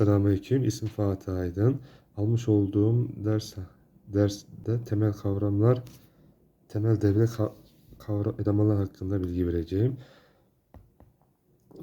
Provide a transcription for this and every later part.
Selamünaleyküm. İsmim Fatih Aydın. Almış olduğum ders derste temel kavramlar, temel devre ka- kavra elemanlar hakkında bilgi vereceğim.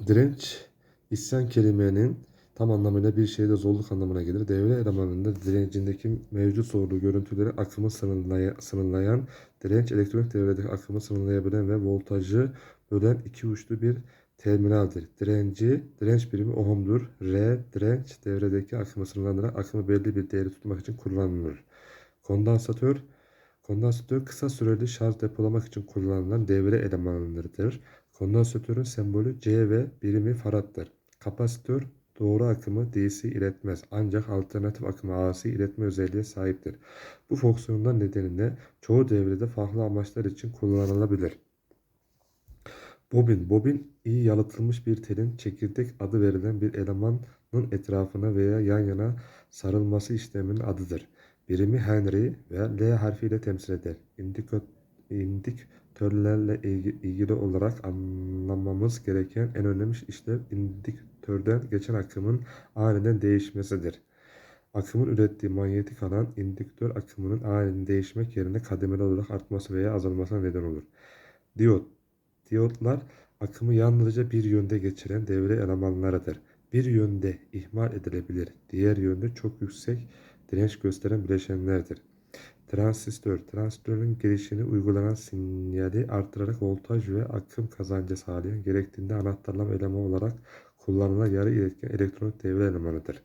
Direnç, isyan kelimenin tam anlamıyla bir şeyde zorluk anlamına gelir. Devre elemanında direncindeki mevcut zorluğu görüntüleri akımı sınırlaya- sınırlayan, direnç elektronik devredeki akımı sınırlayabilen ve voltajı bölen iki uçlu bir terminaldir. Direnci, direnç birimi ohmdur. R, direnç devredeki akımı sınırlandırarak akımı belli bir değeri tutmak için kullanılır. Kondansatör, kondansatör kısa süreli şarj depolamak için kullanılan devre elemanıdır. Kondansatörün sembolü C ve birimi farattır. Kapasitör doğru akımı DC iletmez ancak alternatif akımı AC iletme özelliğe sahiptir. Bu fonksiyonlar nedeniyle çoğu devrede farklı amaçlar için kullanılabilir. Bobin, bobin iyi yalıtılmış bir telin çekirdek adı verilen bir elemanın etrafına veya yan yana sarılması işleminin adıdır. Birimi Henry ve L harfiyle temsil eder. İndiko, indiktörlerle ilgi- ilgili olarak anlamamız gereken en önemli işlem indiktörden geçen akımın aniden değişmesidir. Akımın ürettiği manyetik alan indiktör akımının aniden değişmek yerine kademeli olarak artması veya azalmasına neden olur. Diyot Diyotlar akımı yalnızca bir yönde geçiren devre elemanlarıdır. Bir yönde ihmal edilebilir, diğer yönde çok yüksek direnç gösteren bileşenlerdir. Transistör, transistörün gelişini uygulanan sinyali artırarak voltaj ve akım kazancı sağlayan gerektiğinde anahtarlama elemanı olarak kullanılan yarı iletken elektronik devre elemanıdır.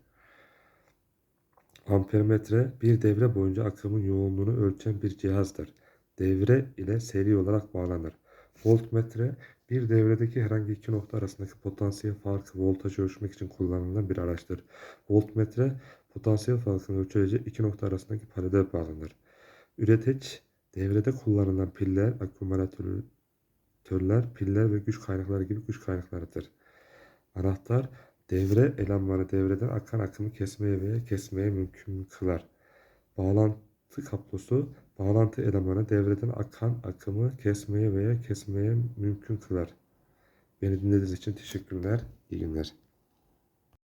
Ampermetre bir devre boyunca akımın yoğunluğunu ölçen bir cihazdır. Devre ile seri olarak bağlanır. Voltmetre bir devredeki herhangi iki nokta arasındaki potansiyel farkı voltajı ölçmek için kullanılan bir araçtır. Voltmetre potansiyel farkını ölçecek iki nokta arasındaki paralel bağlanır. Üreteç devrede kullanılan piller, akümülatörler, piller ve güç kaynakları gibi güç kaynaklarıdır. Anahtar devre elemanı devreden akan akımı kesmeye veya kesmeye mümkün kılar. Bağlantı kablosu bağlantı elemanı devreden akan akımı kesmeye veya kesmeye mümkün kılar. Beni dinlediğiniz için teşekkürler. İyi günler.